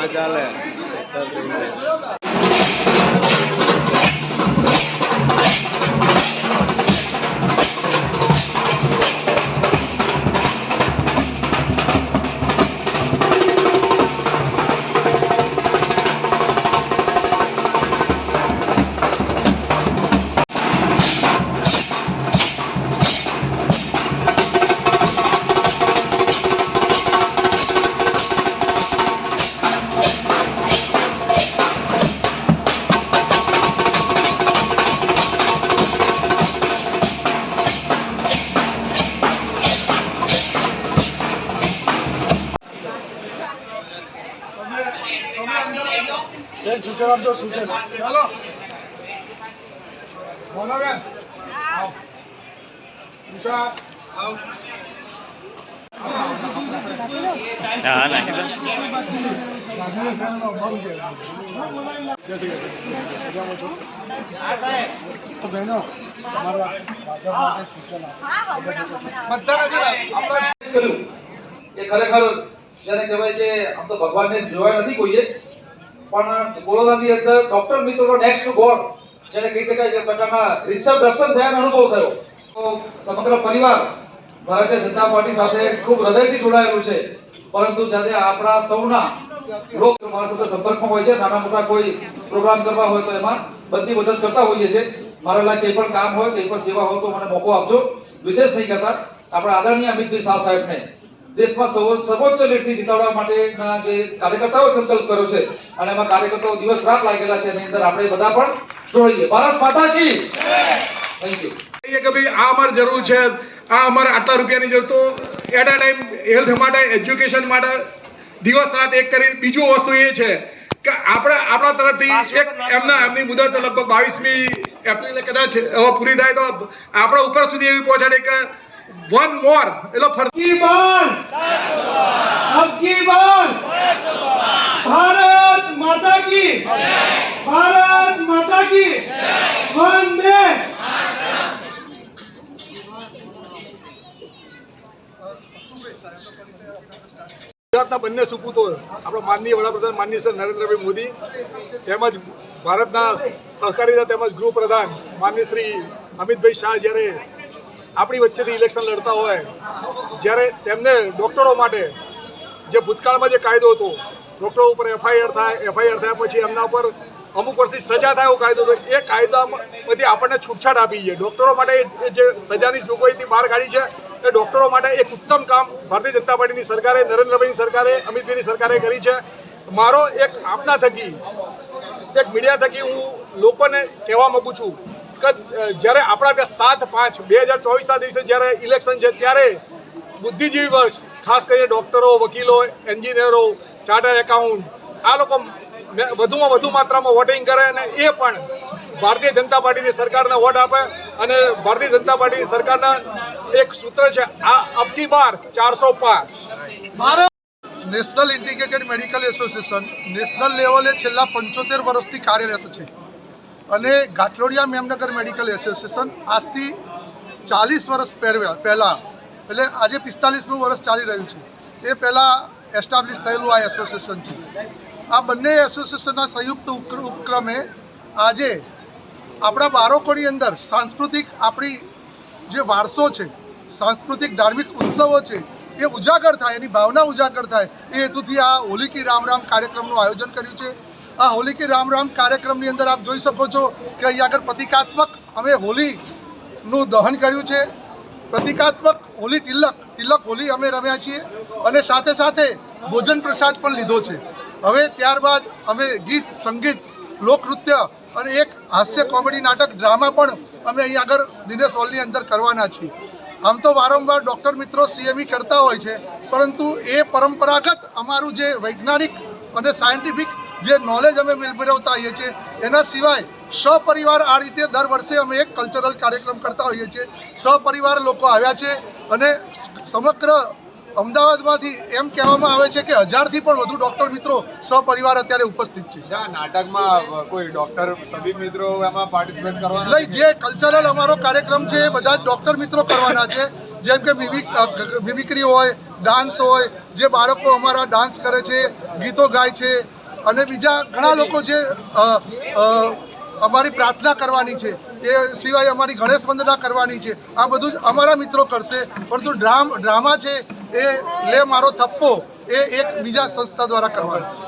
ના ચાલે. આપજો સૂચન ચાલો. બોલો બેન. આવો. ઉષા આવો. હા નાખી દો. એ ખરેખર જેને કહેવાય કે આમ તો ભગવાનને જોયા નથી કોઈએ. પણ કોરોનાની અંદર ડોક્ટર મિત્રોનો નેક્સ્ટ ગોડ જેને કહી શકાય કે પ્રકારના રિષભ દર્શન થયાનો અનુભવ થયો. તો સમગ્ર પરિવાર ભારતીય જનતા પાર્ટી સાથે ખૂબ હૃદયથી જોડાયેલું છે. પરંતુ જ્યારે આપણા સૌના લોક મારા સાથે સંપર્કમાં હોય છે, નાના મોટા કોઈ પ્રોગ્રામ કરવા હોય તો એમાં બધી મદદ કરતા હોઈએ છે મારા લાયક કંઈ પણ કામ હોય, કંઈ પણ સેવા હોય તો મને મોકો આપજો. વિશેષ નહીં કરતા આપણા આદરણીય અમિતભાઈ શાહ સાહેબને દેશમાં સર્વો- સર્વોચ્ચ લીડથી જીતાડવા માટેના જે કાર્યકર્તાઓ સંકલ્પ કર્યો છે, અને એમાં કાર્યકર્તાઓ દિવસ રાત લાગેલા છે, એની અંદર આપણે બધા પણ જોડીએ ભારત માતા કી થેન્ક યુ આ અમારે આટલા રૂપિયાની જરૂર એટ અ ટાઈમ હેલ્થ માટે એજ્યુકેશન માટે દિવસ રાત એક કરી બીજું વસ્તુ એ છે કે આપણે, આપણા તરફથી એમના, એમની મુદત લગભગ બાવીસમી એપ્રિલે કદાચ પૂરી થાય તો આપણા ઉપર સુધી એવી પહોંચાડે કે વન મોર એટલે ફરતી બાર અબકી બાર ભારત માતા કી ભારત માતા કી વંદે ગુજરાતના બંને સુપુતો આપણા માનનીય વડાપ્રધાન માનનીય સર નરેન્દ્રભાઈ મોદી તેમજ ભારતના સહકારીતા તેમજ ગૃહપ્રધાન માનનીય શ્રી અમિતભાઈ શાહ જ્યારે આપણી વચ્ચેથી ઇલેક્શન લડતા હોય, જ્યારે તેમને ડૉક્ટરો માટે જે ભૂતકાળમાં જે કાયદો હતો ડૉક્ટરો ઉપર એફઆઈઆર થાય એફઆઈઆર થયા પછી એમના ઉપર અમુક વર્ષથી સજા થાય એવો કાયદો હતો, એ કાયદામાંથી આપણને છૂટછાટ આપી છે. ડૉક્ટરો માટે જે સજાની જોગવાઈથી બહાર કાઢી છે, એ ડૉક્ટરો માટે એક ઉત્તમ કામ ભારતીય જનતા પાર્ટીની સરકારે, નરેન્દ્રભાઈની સરકારે, અમિતભાઈની સરકારે કરી છે. મારો એક આપના થકી, એક મીડિયા થકી હું લોકોને કહેવા માગું છું જ્યારે આપણા ત્યાં સાત પાંચ, બે હજાર ચોવીસના દિવસે જ્યારે ઇલેક્શન છે, ત્યારે બુદ્ધિજીવી વર્ગ, ખાસ કરીને ડૉક્ટરો વકીલો એન્જિનિયરો ચાર્ટર એકાઉન્ટ આ લોકો વધુમાં વધુ માત્રામાં વોટિંગ કરે અને એ પણ ભારતીય જનતા પાર્ટીની સરકારને વોટ આપે અને ભારતીય જનતા પાર્ટીની સરકારના એક સૂત્ર છે, આ અબકી બાર ચારસો પાર national integrated medical association, national લેવલે છેલ્લા પંચોતેર વર્ષથી કાર્યરત છે. અને ઘાટલોડિયા મેમનગર મેડિકલ એસોસિએશન આજથી ચાલીસ વર્ષ પહેલાં, એટલે આજે પિસ્તાલીસમું વર્ષ ચાલી રહ્યું છે. એ પહેલાં એસ્ટાબ્લિશ થયેલું આ એસોસિએશન છે. આ બંને એસોસિએશનના સંયુક્ત ઉપક્ર- ઉપક્રમે આજે આપણા બાળકોની અંદર સાંસ્કૃતિક આપણી જે વારસો છે, સાંસ્કૃતિક ધાર્મિક ઉત્સવો છે, એ ઉજાગર થાય, એની ભાવના ઉજાગર થાય. એ હેતુથી આ હોલી કી રામ રામ કાર્યક્રમનું આયોજન કર્યું છે. આ હોલી કે રામ રામ કાર્યક્રમની અંદર આપ જોઈ શકો છો કે અહીં આગળ પ્રતિકાત્મક અમે હોલીનું દહન કર્યું છે. પ્રતિકાત્મક હોલી તિલક તિલક હોલી અમે રમ્યા છીએ અને સાથે સાથે ભોજન પ્રસાદ પણ લીધો છે. હવે ત્યારબાદ અમે ગીત, સંગીત, લોકનૃત્ય અને એક હાસ્ય કોમેડી નાટક, ડ્રામા પણ અમે અહીં આગળ દિનેશ હોલની અંદર કરવાના છીએ. આમ તો વારંવાર ડૉક્ટર મિત્રો સીએમઈ કરતા હોય છે, પરંતુ એ પરંપરાગત અમારું જે વૈજ્ઞાનિક અને સાયન્ટિફિક જે નોલેજ અમે મેળવતા હોઈએ છીએ એના સિવાય સપરિવાર આ રીતે દર વર્ષે અમે એક કલ્ચરલ કાર્યક્રમ કરતા હોઈએ છીએ. સપરિવાર લોકો આવ્યા છે અને સમગ્ર અમદાવાદમાંથી એમ કહેવામાં આવે છે કે હજારથી પણ વધુ ડૉક્ટર મિત્રો સપરિવાર અત્યારે ઉપસ્થિત છે. નાટકમાં કોઈ ડોક્ટર તબીબ મિત્રો એમાં પાર્ટિસિપેટ કરવાના નહીં જે કલ્ચરલ અમારો કાર્યક્રમ છે એ બધા જ ડૉક્ટર મિત્રો કરવાના છે. જેમ કે મિમિક મિમિક્રી હોય ડાન્સ હોય જે બાળકો અમારા ડાન્સ કરે છે ગીતો ગાય છે અને બીજા ઘણા લોકો જે અમારી પ્રાર્થના કરવાની છે, એ સિવાય અમારી ગણેશ વંદના કરવાની છે, આ બધું જ અમારા મિત્રો કરશે. પરંતુ ડ્રામ, ડ્રામા છે, એ, લે મારો થપ્પો, એ એક બીજા સંસ્થા દ્વારા કરવાની છે.